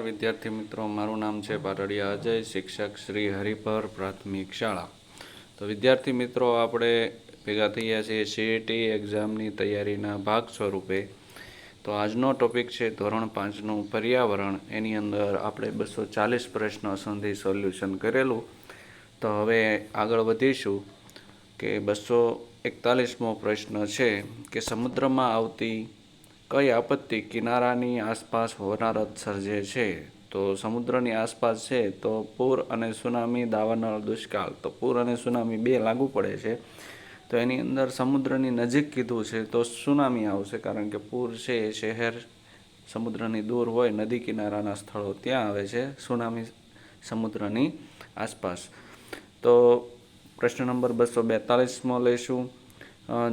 વિદ્યાર્થી મિત્રો, મારું નામ છે પાટડિયા અજય, શિક્ષક શ્રી હરિપર પ્રાથમિક શાળા. તો વિદ્યાર્થી મિત્રો, આપણે ભેગા થયા છીએ સીઈટી એક્ઝામની તૈયારીના ભાગ સ્વરૂપે. તો આજનો ટોપિક છે ધોરણ પાંચનું પર્યાવરણ. એની અંદર આપણે બસો ચાલીસ પ્રશ્નો સુધી સોલ્યુશન કરેલું. તો હવે આગળ વધીશું કે બસો એકતાલીસમો પ્રશ્ન છે કે સમુદ્રમાં આવતી કઈ આપત્તિ કિનારાની આસપાસ હોનારત સર્જે છે? તો સમુદ્રની આસપાસ છે, તો પૂર અને સુનામી દાવાનળ દુષ્કાળ. તો પૂર અને સુનામી બે લાગુ પડે છે. તો એની અંદર સમુદ્રની નજીક કીધું છે, તો સુનામી આવશે, કારણ કે પૂર છે એ શહેર સમુદ્રની દૂર હોય, નદી કિનારાના સ્થળો ત્યાં આવે છે, સુનામી સમુદ્રની આસપાસ. તો પ્રશ્ન નંબર બસો બેતાલીસમાં લઈશું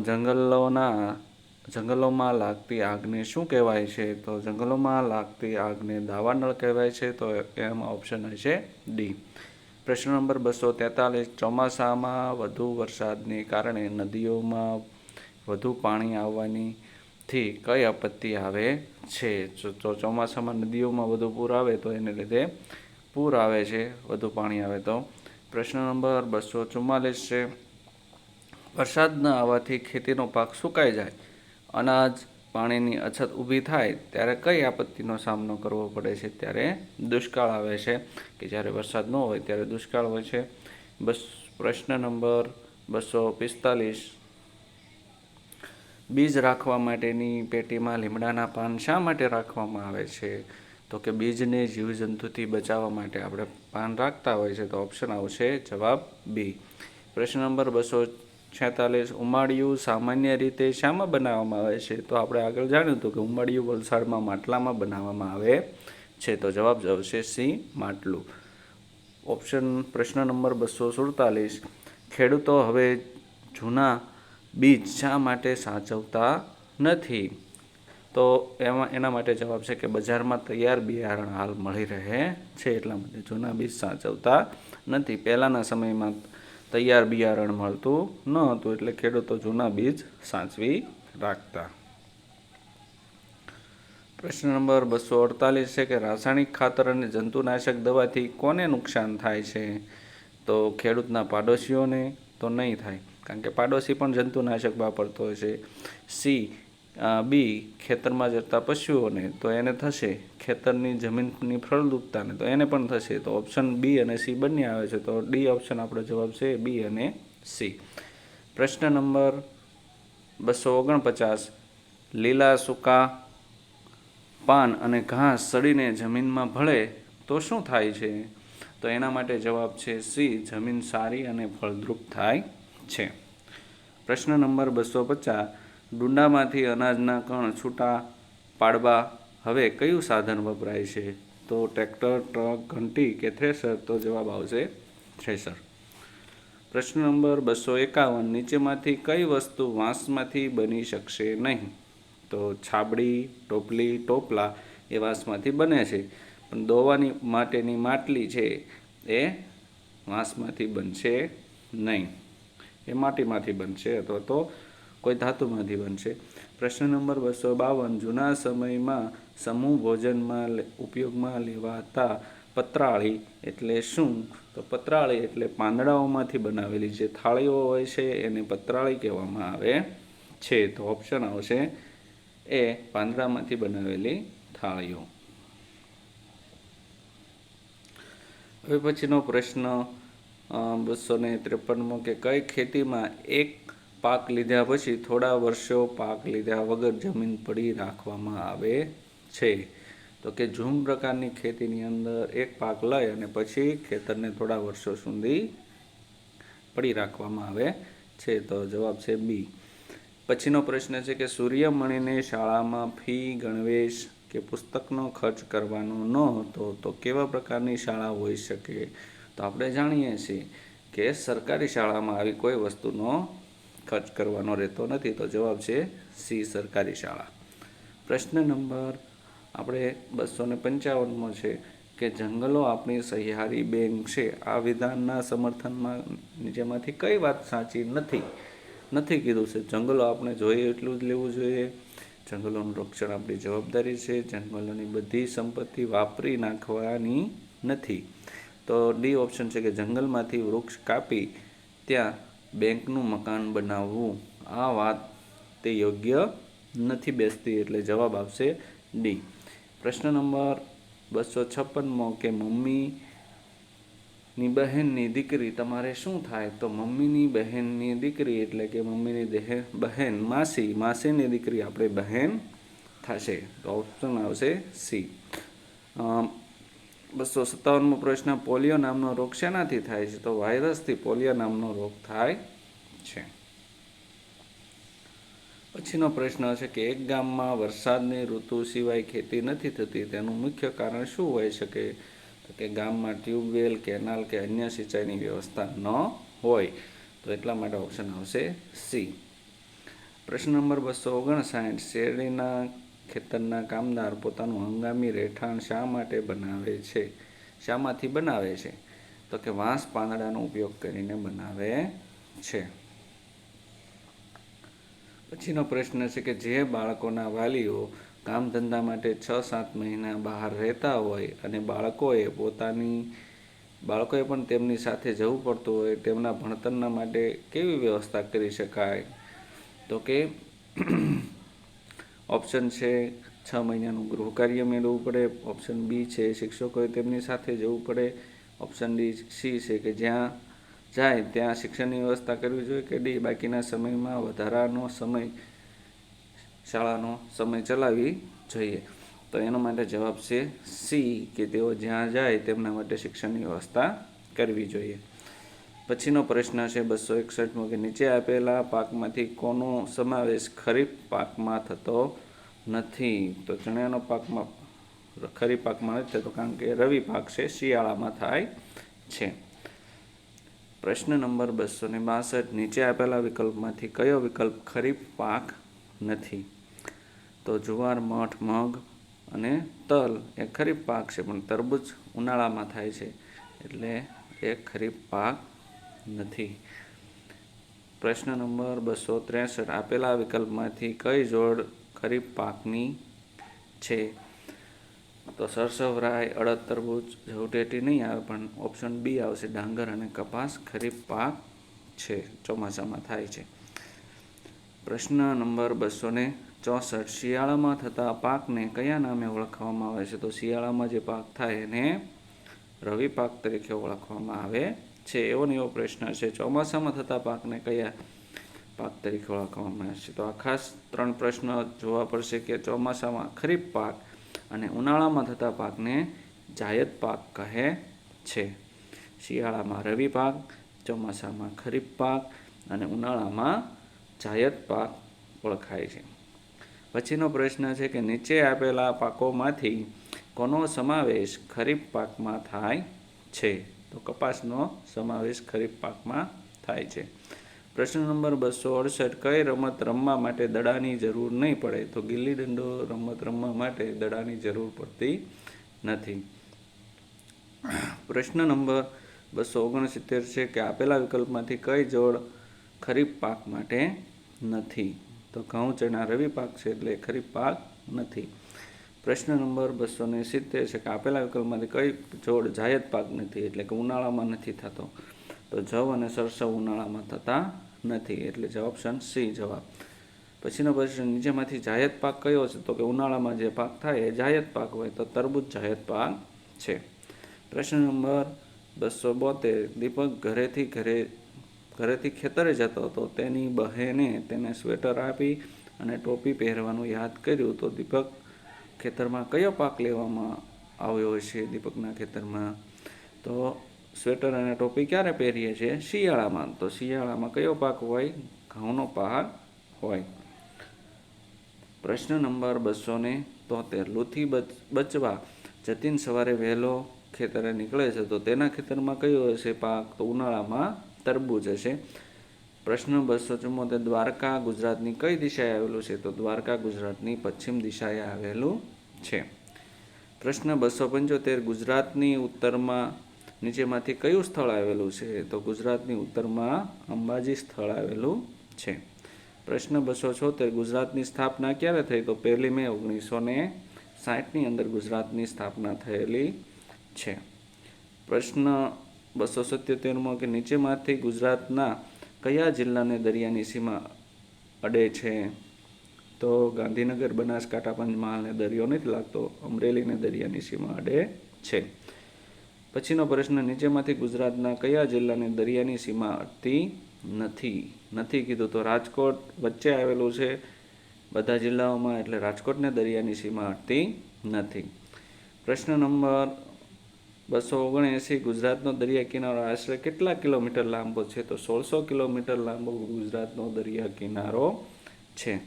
જંગલોના જંગલોમાં લાગતી આગને શું કહેવાય છે? તો જંગલોમાં લાગતી આગને દાવાનળ કહેવાય છે, તો એમાં ઓપ્શન હશે ડી પ્રશ્ન નંબર બસો તેતાલીસ, ચોમાસામાં વધુ વરસાદને કારણે નદીઓમાં વધુ પાણી આવવાની થી કઈ આપત્તિ આવે છે? જો ચોમાસામાં નદીઓમાં વધુ પૂર આવે તો એને લીધે પૂર આવે છે, વધુ પાણી આવે તો. પ્રશ્ન નંબર બસો ચુમ્માલીસ છે, વરસાદ ન આવવાથી ખેતીનો પાક સુકાઈ જાય. અનાજ પાણીની અછત ઊભી થાય ત્યારે કઈ આપત્તિનો સામનો કરવો પડે છે? ત્યારે દુષ્કાળ આવે છે કે જ્યારે વરસાદ ન હોય ત્યારે દુષ્કાળ હોય છે. બસ પ્રશ્ન નંબર બસો પિસ્તાલીસ. બીજ રાખવા માટેની પેટીમાં લીમડાના પાન શા માટે રાખવામાં આવે છે? તો કે બીજને જીવજંતુથી બચાવવા માટે આપણે પાન રાખતા હોય છે તો ઓપ્શન આવશે જવાબ બી. પ્રશ્ન નંબર બસો છેતાલીસ ઉમાળિયું સામાન્ય રીતે શામાં બનાવવામાં આવે છે? તો આપણે આગળ જાણ્યું હતું કે ઉમાળિયું વલસાડમાં માટલામાં બનાવવામાં આવે છે. તો જવાબ આવશે સી, માટલું. ઓપ્શન પ્રશ્ન નંબર બસો સુડતાલીસ. ખેડૂતો હવે જૂના બીજ શા માટે સાચવતા નથી? તો એમાં, એના માટે જવાબ છે કે બજારમાં તૈયાર બિયારણ હાલ મળી રહે છે, એટલા માટે જૂના બીજ સાચવતા નથી. પહેલાંના સમયમાં તૈયાર બિયારણ મળતું ન હતું એટલે ખેડૂતો જૂના બીજ સાચવી રાખતા. પ્રશ્ન નંબર બસો અડતાલીસ છે કે રાસાયણિક ખાતર અને જંતુનાશક દવાથી કોને નુકસાન થાય છે? તો ખેડૂતના પાડોશીઓને તો નહીં થાય, કારણ કે પાડોશી પણ જંતુનાશક વાપરતો છે. સી બી ખેતરમાં જતા પશુઓને તો એને થશે ખેતરની જમીનની ફળદ્રુપતાને તો એને પણ થશે. તો ઓપ્શન બી અને સી બંને આવે છે. તો ડી ઓપ્શન આપણો જવાબ છે બી અને સી. પ્રશ્ન નંબર બસો ઓગણપચાસ. લીલા સૂકા પાન અને ઘાસ સડીને જમીનમાં ભળે તો શું થાય છે? તો એના માટે જવાબ છે સી જમીન સારી અને ફળદ્રુપ થાય છે. પ્રશ્ન નંબર બસો પચાસ. ડુંડામાંથી અનાજના કણ છૂટા પાડવા. હવે કયું સાધન વપરાય છે? તો ટ્રેક્ટર, ટ્રક, ઘંટી કે થ્રેસર? તો જવાબ આવશે થ્રેસર. પ્રશ્ન નંબર બસો એકાવન. નીચેમાંથી કઈ વસ્તુ વાંસમાંથી બની શકશે નહીં? તો છાબડી, ટોપલી, ટોપલા એ વાંસમાંથી બને છે. પણ દોવાની માટેની માટલી છે એ વાંસમાંથી બનશે નહીં. એ માટીમાંથી બનશે અથવા તો કોઈ ધાતુમાંથી બનશે પ્રશ્ન નંબર બસો બાવન. જૂના સમયમાં સમૂહ ભોજનમાં ઉપયોગમાં લેવાતા પતરાળી એટલે શું? તો પતરાળી એટલે પાંદડાઓમાંથી બનાવેલી જે થાળીઓ હોય છે, એને પતરાળી કહેવામાં આવે છે. તો ઓપ્શન આવશે એ પાંદડામાંથી બનાવેલી થાળીઓ. હવે પછીનો પ્રશ્ન બસો ને ત્રેપનમો કે કઈ ખેતીમાં એક પાક લીધા પછી થોડા વર્ષો પાક લીધા વગર જમીન પડી રાખવામાં આવે છે. તો કે ઝૂમ પ્રકારની ખેતીની અંદર એક પાક લઈ અને પછી ખેતરને થોડા વર્ષો સુધી પડી રાખવામાં આવે છે. તો જવાબ છે બી. પછીનો પ્રશ્ન છે કે સૂર્યમણીને શાળામાં ફી ગણવેશ કે પુસ્તકનો ખર્ચ કરવાનો ન હતો, તો કેવા પ્રકારની શાળા હોઈ શકે? તો આપણે જાણીએ છીએ કે સરકારી શાળામાં આવી કોઈ વસ્તુનો ખર્ચ કરવાનો રહેતો નથી, તો જવાબ છે સી સરકારી શાળા. પ્રશ્ન નંબર આપણે બસો ને પંચાવનમો છે કે જંગલો આપણી સહિયારી બેંક છે. આ વિધાનના સમર્થનમાં નીચેમાંથી કઈ વાત સાચી નથી. નથી કીધું છે. જંગલો આપણે જોઈએ એટલું જ લેવું જોઈએ. જંગલોનું રક્ષણ આપણી જવાબદારી છે. જંગલોની બધી સંપત્તિ વાપરી નાખવાની નથી. તો ડી ઓપ્શન છે કે જંગલમાંથી વૃક્ષ કાપી ત્યાં બેંકનું મકાન બનાવવું. આ વાત તે યોગ્ય નથી બેસતી એટલે જવાબ આવશે ડી પ્રશ્ન નંબર બસો છપ્પનમાં કે મમ્મીની બહેનની દીકરી તમારે શું થાય? તો મમ્મીની બહેનની દીકરી એટલે કે મમ્મીની બહેન, માસી. માસીની દીકરી આપણે બહેન થશે. તો ઓપ્શન આવશે સી બસો સત્તાવનમો પ્રશ્ન પોલિયો નામનો રોગ શેનાથી થાય છે? તો વાયરસથી પોલિયો નામનો રોગ થાય છે. પછીનો પ્રશ્ન છે કે એક ગામમાં વરસાદની ઋતુ સિવાય ખેતી નથી થતી, તેનું મુખ્ય કારણ શું હોઈ શકે? તો કે ગામમાં ટ્યુબવેલ, કેનાલ કે અન્ય સિંચાઈની વ્યવસ્થા ન હોય. તો એટલા માટે ઓપ્શન આવશે સી પ્રશ્ન નંબર બસો ઓગણસાઠ. શેરડીના ખેતરના કામદાર પોતાનું હંગામી રહેઠાણ શા માટે બનાવે છે? શામાંથી બનાવે છે? તો કે વાંસ પાંદડાનો ઉપયોગ કરીને બનાવે છે. પછીનો પ્રશ્ન છે કે જે બાળકોના વાલીઓ કામ ધંધા માટે છ સાત મહિના બહાર રહેતા હોય અને બાળકોએ પોતાની, બાળકોએ પણ તેમની સાથે જવું પડતું હોય, તેમના ભણતરના માટે કેવી વ્યવસ્થા કરી શકાય? તો કે ઓપ્શન છે છ મહિનાનું ગૃહ કાર્ય મેળવવું પડે, ઓપ્શન બી છે શિક્ષકોએ તેમની સાથે જવું પડે, ઓપ્શન ડી સી છે કે જ્યાં જાય ત્યાં શિક્ષણની વ્યવસ્થા કરવી જોઈએ કે ડી બાકીના સમયમાં વધારાનો સમય, શાળાનો સમય ચલાવવી જોઈએ. તો એનો માટે જવાબ છે સી કે તેઓ જ્યાં જાય તેમના માટે શિક્ષણની વ્યવસ્થા કરવી જોઈએ. પછીનો પ્રશ્ન છે બસો એકસઠમો કે નીચે આપેલા પાકમાંથી કોનો સમાવેશ ખરીફ પાકમાં થતો નથી? તો ચણાનો પાકમાં ખરીફ પાકમાં નથી થતો, કારણ કે રવિ પાક છે, શિયાળામાં થાય છે. પ્રશ્ન નંબર બસો ને બાસઠ. નીચે આપેલા વિકલ્પમાંથી કયો વિકલ્પ ખરીફ પાક નથી? તો જુવાર, મઠ, મગ અને તલ એ ખરીફ પાક છે, પણ તરબૂચ ઉનાળામાં થાય છે. એટલે એ ખરીફ પાક નથી. પ્રશ્ન નંબર બસો ત્રેસઠ. આપેલા વિકલ્પમાંથી કઈ જોડ ખરીફ પાકની છે? તો સરસવરાય, અડદ, તરબૂચ જવટેટી નહીં આવે, પણ ઓપ્શન બી આવશે. ડાંગર અને કપાસ ખરીફ પાક છે. ચોમાસામાં થાય છે. પ્રશ્ન નંબર બસો ને ચોસઠ. શિયાળામાં થતા પાકને કયા નામે ઓળખવામાં આવે છે? તો શિયાળામાં જે પાક થાય એને રવિ પાક તરીકે ઓળખવામાં આવે છે, એવો ને એવો પ્રશ્ન છે. ચોમાસામાં થતા પાકને કયા પાક તરીકે ઓળખવામાં આવે છે? તો આ ખાસ ત્રણ પ્રશ્ન જોવા પડશે કે ચોમાસામાં ખરીફ પાક અને ઉનાળામાં થતા પાકને જાયદ પાક કહે છે. શિયાળામાં રવિ પાક, ચોમાસામાં ખરીફ પાક અને ઉનાળામાં જાયદ પાક ઓળખાય છે. પછીનો પ્રશ્ન છે કે નીચે આપેલા પાકોમાંથી કોનો સમાવેશ ખરીફ પાકમાં થાય છે? તો કપાસનો સમાવેશ ખરીફ પાકમાં થાય છે. પ્રશ્ન નંબર બસો અડસઠ, કઈ રમત રમવા માટે દડાની જરૂર નહીં પડે? તો ગિલ્લી દંડો રમત રમવા માટે દડાની જરૂર પડતી નથી. પ્રશ્ન નંબર બસો ઓગણસિત્તેર છે કે આપેલા વિકલ્પમાંથી કઈ જોડ ખરીફ પાક માટે નથી? તો ઘઉં, ચણા, રવિ પાક છે એટલે ખરીફ પાક નથી. પ્રશ્ન નંબર બસો ને સિત્તેર છે કે આપેલા વિકલ્પમાંથી કઈ જોડ જાયદ પાક નથી, એટલે કે ઉનાળામાં નથી થતો. તો જવ અને સરસવ ઉનાળામાં થતા નથી, એટલે જવાબ ઓપ્શન સી જવાબ. પછીનો પ્રશ્ન, નીચેમાંથી જાયદ પાક કયો છે? તો કે ઉનાળામાં જે પાક થાય એ જાયદ પાક હોય, તો તરબૂચ જાયદ પાક છે. પ્રશ્ન નંબર બસો બોતેર, દીપક ઘરેથી ઘરે, ઘરેથી ખેતરે જતો હતો, તેની બહેને તેને સ્વેટર આપી અને ટોપી પહેરવાનું યાદ કર્યું, તો દીપક ખેતરમાં કયો પાક લેવામાં આવ્યો છે દીપકના ખેતરમાં? તો સ્વેટર અને ટોપી ક્યારે પહેરીએ છીએ? શિયાળામાં. તો શિયાળામાં કયો પાક હોય? ઘઉંનો પહાર હોય. પ્રશ્ન નંબર બસો ને તોતેર. લૂથી બચ, બચવા. જતીન સવારે વહેલો ખેતરે નીકળે છે. તો તેના ખેતરમાં કયો હશે પાક? તો ઉનાળામાં તરબૂચ હશે. પ્રશ્ન બસો ચુમ્મોતેર દ્વારકા ગુજરાતની કઈ દિશાએ આવેલું છે? તો દ્વારકા ગુજરાતની પશ્ચિમ દિશાએ આવેલું છે. પ્રશ્ન બસો પંચોતેર, ગુજરાતની ઉત્તરમાં નીચેમાંથી કયું સ્થળ આવેલું છે? તો ગુજરાતની ઉત્તરમાં અંબાજી સ્થળ આવેલું છે. પ્રશ્ન બસો છોતેર, ગુજરાતની સ્થાપના ક્યારે થઈ? તો પહેલી મે ઓગણીસો ને સાઠની અંદર ગુજરાતની સ્થાપના થયેલી છે. પ્રશ્ન બસો સત્યોતેરમાં કે નીચેમાંથી ગુજરાતના કયા જિલ્લાને દરિયાની સીમા અડે છે? તો ગાંધીનગર, બનાસકાંઠા પંચમહાલને દરિયો નથી લાગતો અમરેલીને દરિયાની સીમા અડે છે. પછીનો પ્રશ્ન, નીચેમાંથી ગુજરાતના કયા જિલ્લાને દરિયાની સીમા અડતી નથી? નથી કીધું તો રાજકોટ વચ્ચે આવેલું છે. બધા જિલ્લાઓમાં એટલે રાજકોટને દરિયાની સીમા અડતી નથી. પ્રશ્ન નંબર બસો ઓગણએંસી ગુજરાતનો દરિયા કિનારો આશરે કેટલા કિલોમીટર લાંબો છે? તો સોળસો કિલોમીટર લાંબો ગુજરાતનો દરિયા કિનારો છે.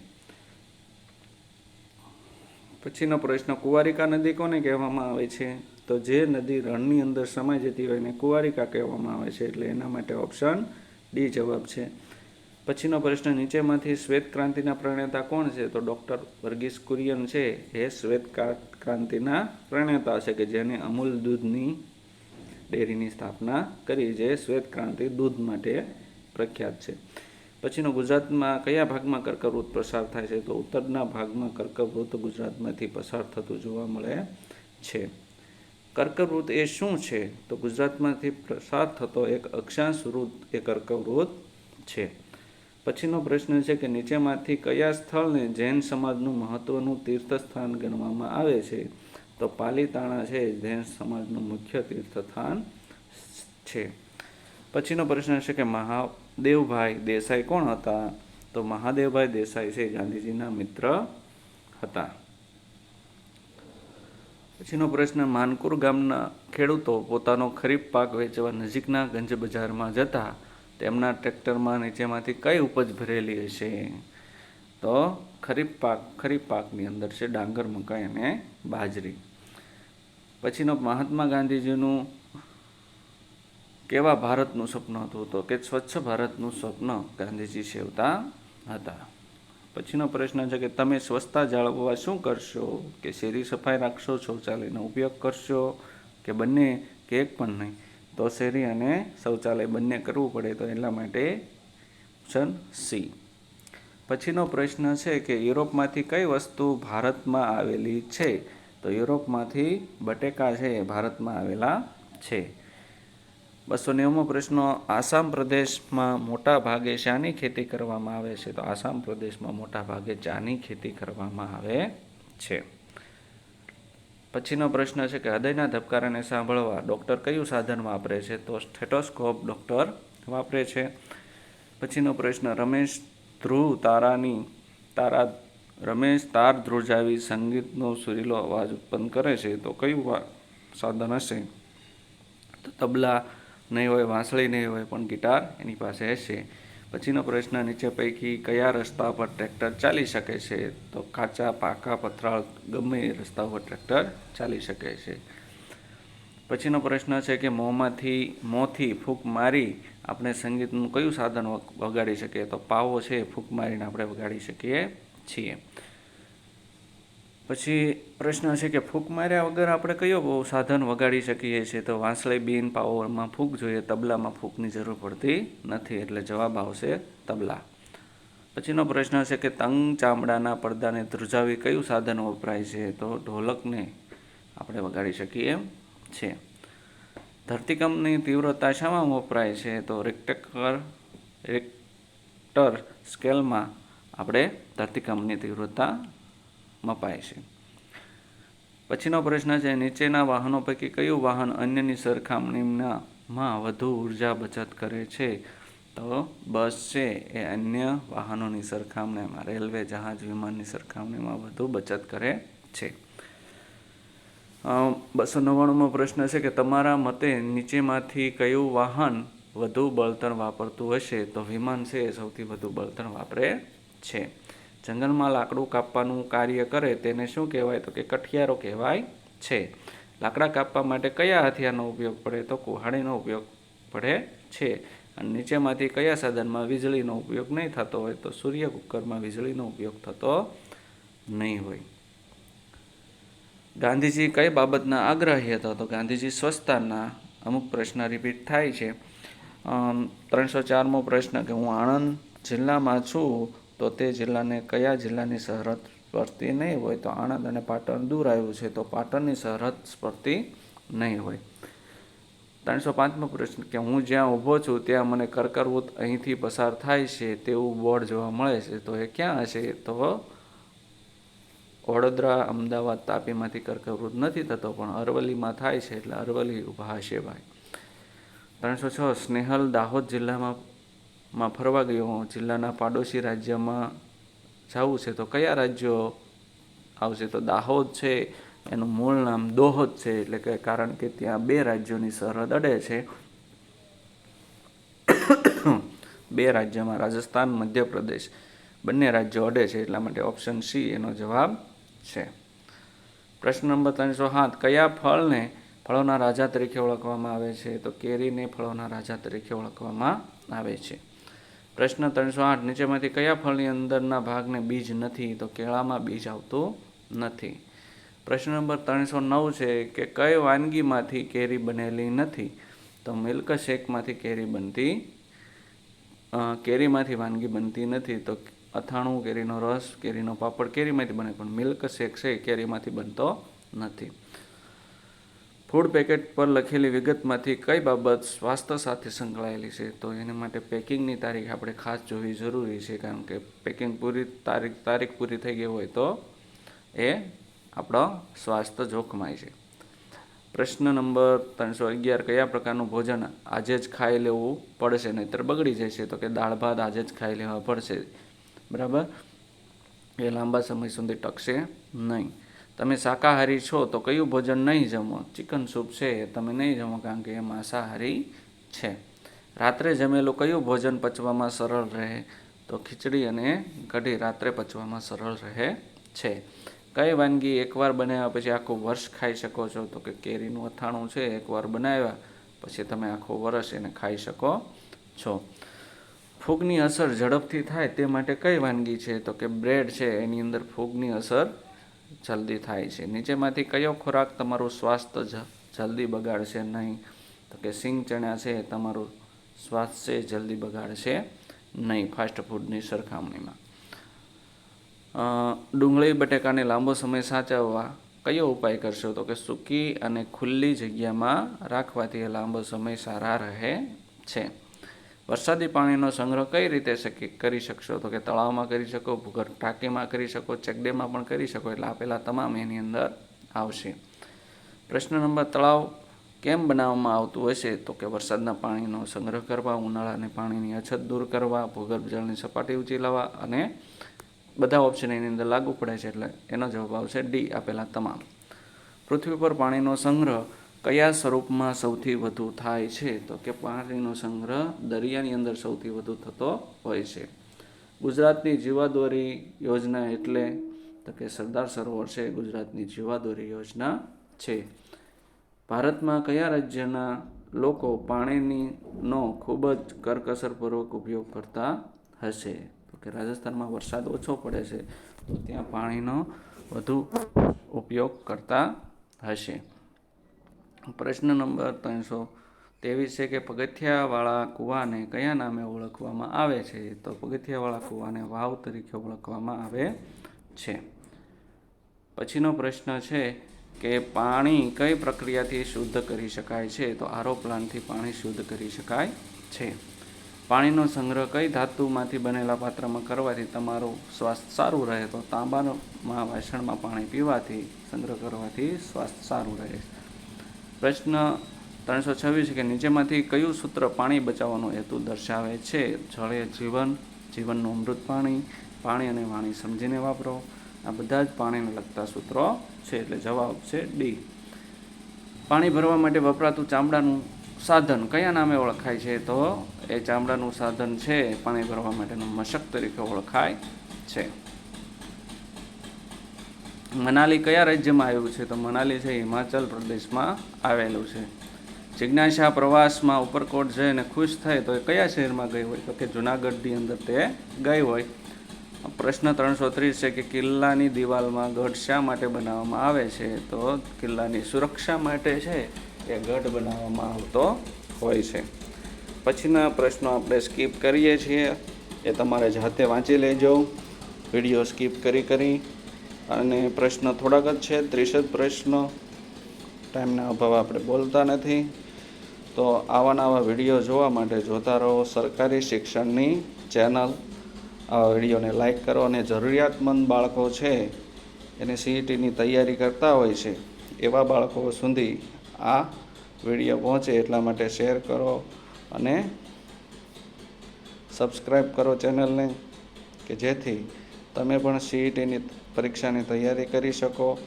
પછીનો પ્રશ્ન, કુંવારિકા નદી કોને કહેવામાં આવે છે? તો જે નદી રણની અંદર સમાઈ જતી હોય એને કુંવારિકા કહેવામાં આવે છે. એટલે એના માટે ઓપ્શન ડી જવાબ છે. પછીનો પ્રશ્ન, નીચેમાંથી શ્વેત ક્રાંતિના પ્રણેતા કોણ છે? તો ડૉક્ટર વર્ગીસ કુરિયન છે. એ શ્વેત ક્રાંતિના પ્રણેતા છે કે જેને અમૂલ દૂધની ડેરીની સ્થાપના કરી જે શ્વેત ક્રાંતિ દૂધ માટે પ્રખ્યાત છે. પછીનો ગુજરાતમાં કયા ભાગમાં કર્કવૃત પસાર થાય છે? તો ઉત્તરના ભાગમાં કર્કવૃત ગુજરાતમાંથી પસાર થતું જોવા મળે છે. કર્કવૃત એ શું છે? તો ગુજરાતમાંથી પસાર થતો એક અક્ષાંશ વૃત એ કર્કવૃત છે. પછીનો પ્રશ્ન છે કે નીચેમાંથી કયા સ્થળને જૈન સમાજનું મહત્વનું તીર્થસ્થાન ગણવામાં આવે છે? તો પાલીતાણા છે, જૈન સમાજનું મુખ્ય તીર્થસ્થાન છે. પછીનો પ્રશ્ન છે કે મહાદેવભાઈ દેસાઈ કોણ હતા? તો મહાદેવભાઈ દેસાઈ છે, ગાંધીજીના મિત્ર હતા. પછીનો પ્રશ્ન, માનકુર ગામના ખેડૂતો પોતાનો ખરીફ પાક વેચવા નજીકના ગંજ બજારમાં જતા તેમના ટ્રેક્ટરમાં નીચેમાંથી કઈ ઉપજ ભરેલી હશે? તો ખરીફ પાક, ખરીફ પાકની અંદર છે ડાંગર, મકાઈ અને બાજરી. પછીનો મહાત્મા ગાંધીજીનું કેવા ભારતનું સપનું હતું તો કે સ્વચ્છ ભારતનું સ્વપ્ન ગાંધીજી સેવતા હતા. પછીનો પ્રશ્ન છે કે તમે સ્વચ્છતા જાળવવા શું કરશો? કે શેરી સફાઈ રાખશો, શૌચાલયનો ઉપયોગ કરશો? કે બંને કે એક પણ નહીં? તો શેરી અને શૌચાલય બંને કરવું પડે તો એટલા માટે ઓપ્શન સી પછીનો પ્રશ્ન છે કે યુરોપમાંથી કઈ વસ્તુ ભારતમાં આવેલી છે? તો યુરોપમાંથી બટેકા છે ભારતમાં આવેલા છે. બસો નેવુંમો પ્રશ્નો, આસામ પ્રદેશમાં મોટા ભાગે શાની ખેતી કરવામાં આવે છે? તો આસામ પ્રદેશમાં મોટા ભાગે ચાની ખેતી કરવામાં આવે છે. પછીનો પ્રશ્ન છે કે હૃદયના ધબકારાને સાંભળવા ડૉક્ટર કયું સાધન વાપરે છે? તો સ્ટેટોસ્કોપ ડૉક્ટર વાપરે છે. પછીનો પ્રશ્ન, રમેશ ધ્રુવ તારાની તારા, રમેશ તાર ધ્રુજાવી સંગીતનો સુરીલો અવાજ ઉત્પન્ન કરે છે, તો કયું સાધન હશે? તો તબલા નહીં હોય, વાંસળી નહીં હોય, પણ ગિટાર એની પાસે હશે. પછીનો પ્રશ્ન નીચે પૈકી કયા રસ્તા પર ટ્રેક્ટર ચાલી શકે છે? તો કાચા પાકા, પથરાળ, ગમે એ રસ્તા પર ટ્રેક્ટર ચાલી શકે છે. પછીનો પ્રશ્ન છે કે મોંમાંથી, મોંથી ફૂંક મારી આપણે સંગીતનું કયું સાધન વગ- વગાડી શકીએ? તો પાવો છે ફૂંક મારીને આપણે વગાડી શકીએ છીએ. પછી પ્રશ્ન છે કે ફૂંક માર્યા વગર આપણે કયો બહુ સાધન વગાડી શકીએ છીએ? તો વાંસળી બીન પાવરમાં ફૂંક જોઈએ. તબલામાં ફૂંકની જરૂર પડતી નથી, એટલે જવાબ આવશે તબલા. પછીનો પ્રશ્ન છે કે તંગ ચામડાના પડદાને ધ્રુજાવી કયું સાધન વપરાય છે? તો ઢોલકને આપણે વગાડી શકીએ છે ધરતીકંપની તીવ્રતા શામાં વપરાય છે? તો રેક્ટેકર, રેક્ટર સ્કેલમાં આપણે ધરતીકંપની તીવ્રતા મપાય છે. પછીનો પ્રશ્ન છે, નીચેના વાહનો પૈકી કયું વાહન અન્યની સરખામણીમાં વધુ ઊર્જા બચત કરે છે? તો બસ છે, એ અન્ય વાહનોની સરખામણીમાં, રેલવે, જહાજ, વિમાનની સરખામણીમાં વધુ બચત કરે છે. બસો નવ્વાણુંમાં પ્રશ્ન છે કે તમારા મતે નીચેમાંથી કયું વાહન વધુ બળતણ વાપરતું હશે? તો વિમાન છે, એ સૌથી વધુ બળતણ વાપરે છે. જંગલમાં લાકડું કાપવાનું કાર્ય કરે તેને શું કહેવાય? તો કે કઠિયારો કહેવાય છે. લાકડા કાપવા માટે કયા હથિયારનો ઉપયોગ પડે? તો કુહાડીનો ઉપયોગ પડે છે. અને નીચેમાંથી કયા સાધનમાં વીજળીનો ઉપયોગ નહીં થતો હોય? તો સૂર્ય કુકરમાં વીજળીનો ઉપયોગ થતો નહીં હોય. ગાંધીજી કઈ બાબતના આગ્રહી હતા? તો ગાંધીજી સ્વચ્છતાના અમુક પ્રશ્ન રિપીટ થાય છે. ત્રણસો ચારમો પ્રશ્ન કે હું આણંદ જિલ્લામાં છું. તો તો જિલ્લાને કયા જિલ્લાની સરહદ સ્પર્શતી નહીં હોય તો આણંદ અને પાટણ દૂર આવ્યું છે તો પાટણની સરહદ સ્પર્શતી નહીં હોય. ત્રણસો પાંચમો પ્રશ્ન કે હું જ્યાં ઊભો છું ત્યાં મને કર્કરવૃત અહીંથી પસાર થાય છે તેવું બોર્ડ જોવા મળે છે તો એ ક્યાં હશે? તો વડોદરા, અમદાવાદ, તાપીમાંથી કર્કવૃત નથી થતો પણ અરવલ્લીમાં થાય છે એટલે અરવલ્લી ઊભા હશે ભાઈ. ત્રણસો છ સ્નેહલ દાહોદ જિલ્લામાં માં ફરવા ગયો જિલ્લાના પાડોશી રાજ્યમાં જવું છે, તો કયા રાજ્યો આવશે? તો દાહોદ છે, એનું મૂળ નામ દોહદ છે, એટલે કે કારણ કે ત્યાં બે રાજ્યોની સરહદ અડે છે. બે રાજ્યમાં રાજસ્થાન, મધ્યપ્રદેશ, બંને રાજ્યો અડે છે, એટલા માટે ઓપ્શન સી એનો જવાબ છે. પ્રશ્ન નંબર ત્રણસો સાત, કયા ફળને ફળોના રાજા તરીકે ઓળખવામાં આવે છે? તો કેરીને ફળોના રાજા તરીકે ઓળખવામાં આવે છે. પ્રશ્ન ત્રણસો આઠ, નીચેમાંથી કયા ફળની અંદરના ભાગને બીજ નથી? તો કેળામાં બીજ આવતું નથી. પ્રશ્ન નંબર ત્રણસો નવ છે કે કઈ વાનગીમાંથી કેરી બનેલી નથી? તો મિલ્ક શેકમાંથી કેરી બનતી કેરીમાંથી વાનગી બનતી નથી. તો અથાણું કેરીનો રસ, કેરીનો પાપડ કેરીમાંથી બને, પણ મિલ્ક શેક છે કેરીમાંથી બનતો નથી. ફૂડ પેકેટ પર લખેલી વિગતમાંથી કઈ બાબત સ્વાસ્થ્ય સાથે સંકળાયેલી છે? તો એના માટે પેકિંગની તારીખ આપણે ખાસ જોવી જરૂરી છે, કારણ કે પેકિંગ પૂરી તારીખ તારીખ પૂરી થઈ ગઈ હોય તો એ આપણો સ્વાસ્થ્ય જોખમાય છે. પ્રશ્ન નંબર ત્રણસો અગિયાર, કયા પ્રકારનું ભોજન આજે જ ખાઈ લેવું પડશે? નહીંતર બગડી જશે તો કે દાળ ભાત આજે જ ખાઈ લેવા પડશે. બરાબર? એ લાંબા સમય સુધી ટકશે નહીં. તમે શાકાહારી છો તો કયું ભોજન નહીં જમો? ચિકન સૂપ છે એ તમે નહીં જમો કારણ કે એ માંસાહારી છે. રાત્રે જમેલું કયું ભોજન પચવામાં સરળ રહે? તો ખીચડી અને કઢી રાત્રે પચવામાં સરળ રહે છે. કઈ વાનગી એકવાર બનાવ્યા પછી આખું વર્ષ ખાઈ શકો છો? તો કે કેરીનું અથાણું છે, એકવાર બનાવ્યા પછી તમે આખું વર્ષ એને ખાઈ શકો છો. ફૂગની અસર ઝડપથી થાય તે માટે કઈ વાનગી છે? તો કે બ્રેડ છે, એની અંદર ફૂગની અસર જલ્દી થાય છે. નીચેમાંથી કયો ખોરાક તમારું સ્વાસ્થ્ય જલ્દી બગાડશે નહીં? તો કે સિંગ ચણા છે, તમારું સ્વાસ્થ્ય જલ્દી બગાડશે નહીં ફાસ્ટ ફૂડની સરખામણીમાં. ડુંગળી બટેકાને લાંબો સમય સાચવવા કયો ઉપાય કરશો? તો કે સૂકી અને ખુલ્લી જગ્યામાં રાખવાથી એ લાંબો સમય સારા રહે છે. વરસાદી પાણીનો સંગ્રહ કઈ રીતે કરી શકશો? તો કે તળાવમાં કરી શકો, ભૂગર્ભ ટાંકીમાં કરી શકો, ચેકડેમમાં પણ કરી શકો, એટલે આપેલા તમામ એની અંદર આવશે. પ્રશ્ન નંબર તળાવ કેમ બનાવવામાં આવતું હશે? તો કે વરસાદના પાણીનો સંગ્રહ કરવા, ઉનાળાની પાણીની અછત દૂર કરવા, ભૂગર્ભ જળની સપાટી ઊંચી લાવવા અને બધા ઓપ્શન એની અંદર લાગુ પડે છે, એટલે એનો જવાબ આવશે ડી આપેલા તમામ. પૃથ્વી પર પાણીનો સંગ્રહ કયા સ્વરૂપમાં સૌથી વધુ થાય છે? તો કે પાણીનો સંગ્રહ દરિયાની અંદર સૌથી વધુ થતો હોય છે. ગુજરાતની જીવાદોરી યોજના એટલે તો કે સરદાર સરોવર છે, ગુજરાતની જીવાદોરી યોજના છે. ભારતમાં કયા રાજ્યના લોકો પાણીનીનો ખૂબ જ કરકસરપૂર્વક ઉપયોગ કરતા હશે? તો કે રાજસ્થાનમાં વરસાદ ઓછો પડે છે, તો ત્યાં પાણીનો વધુ ઉપયોગ કરતા હશે. પ્રશ્ન નંબર ત્રણસો ત્રેવીસ છે કે પગથિયાવાળા કૂવાને કયા નામે ઓળખવામાં આવે છે? તો પગથિયાવાળા કૂવાને વાવ તરીકે ઓળખવામાં આવે છે. પછીનો પ્રશ્ન છે કે પાણી કઈ પ્રક્રિયાથી શુદ્ધ કરી શકાય છે? તો આરો પ્લાન્ટથી પાણી શુદ્ધ કરી શકાય છે. પાણીનો સંગ્રહ કઈ ધાતુમાંથી બનેલા પાત્રમાં કરવાથી તમારું સ્વાસ્થ્ય સારું રહે? તો તાંબામાં વાસણમાં પાણી પીવાથી સંગ્રહ કરવાથી સ્વાસ્થ્ય સારું રહે. પ્રશ્ન ત્રણસો છવ્વીસ કે નીચેમાંથી કયું સૂત્ર પાણી બચાવવાનો હેતુ દર્શાવે છે? જળ એ જીવન, જીવનનું અમૃત પાણી પાણી અને વાણી સમજીને વાપરો. આ બધા જ પાણીને લગતા સૂત્રો છે એટલે જવાબ છે ડી. પાણી ભરવા માટે વપરાતું ચામડાનું સાધન કયા નામે ઓળખાય છે? તો એ ચામડાનું સાધન છે, પાણી ભરવા માટેનું મશક તરીકે ઓળખાય છે. મનાલી કયા રાજ્યમાં આવ્યું છે? તો મનાલી છે, હિમાચલ પ્રદેશમાં આવેલું છે. જિજ્ઞાસા પ્રવાસમાં ઉપરકોટ જઈને ખુશ થાય તો એ કયા શહેરમાં ગઈ હોય? તો કે જુનાગઢની અંદર તે ગઈ હોય. પ્રશ્ન ત્રણસો ત્રીસ છે કે કિલ્લાની દિવાલમાં ગઢ શા માટે બનાવવામાં આવે છે? તો કિલ્લાની સુરક્ષા માટે છે એ ગઢ બનાવવામાં આવતો હોય છે. પછીના પ્રશ્નો આપણે સ્કીપ કરીએ છીએ. એ તમારે જાતે વાંચી લેજો. વીડિયો સ્કીપ કરી કરી. અને પ્રશ્ન થોડાક જ છે ત્રીસ જ પ્રશ્નો. ટાઈમના અભાવ આપણે બોલતા નથી. તો આવા નવા વીડિયો જોવા માટે જોતા રહો સરકારી શિક્ષણની ચેનલ. આવા વિડીયોને લાઇક કરો અને જરૂરિયાતમંદ બાળકો છે, એને સીઈટીની તૈયારી કરતા હોય છે, એવા બાળકો સુધી આ વીડિયો પહોંચે એટલા માટે શેર કરો અને સબસ્ક્રાઈબ કરો ચેનલને, કે જેથી તમે પણ સીઈટીની પરીક્ષાની તૈયારી કરી શકો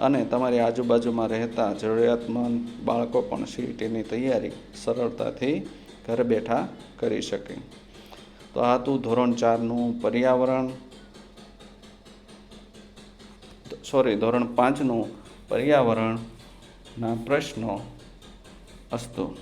અને તમારી આજુબાજુમાં રહેતા જરૂરિયાતમંદ બાળકો પણ સીઈટીની તૈયારી સરળતાથી ઘરે બેઠા કરી શકે. તો આ હતું ધોરણ ચારનું પર્યાવરણ. સોરી ધોરણ પાંચનું પર્યાવરણના પ્રશ્નો અસ્તુ.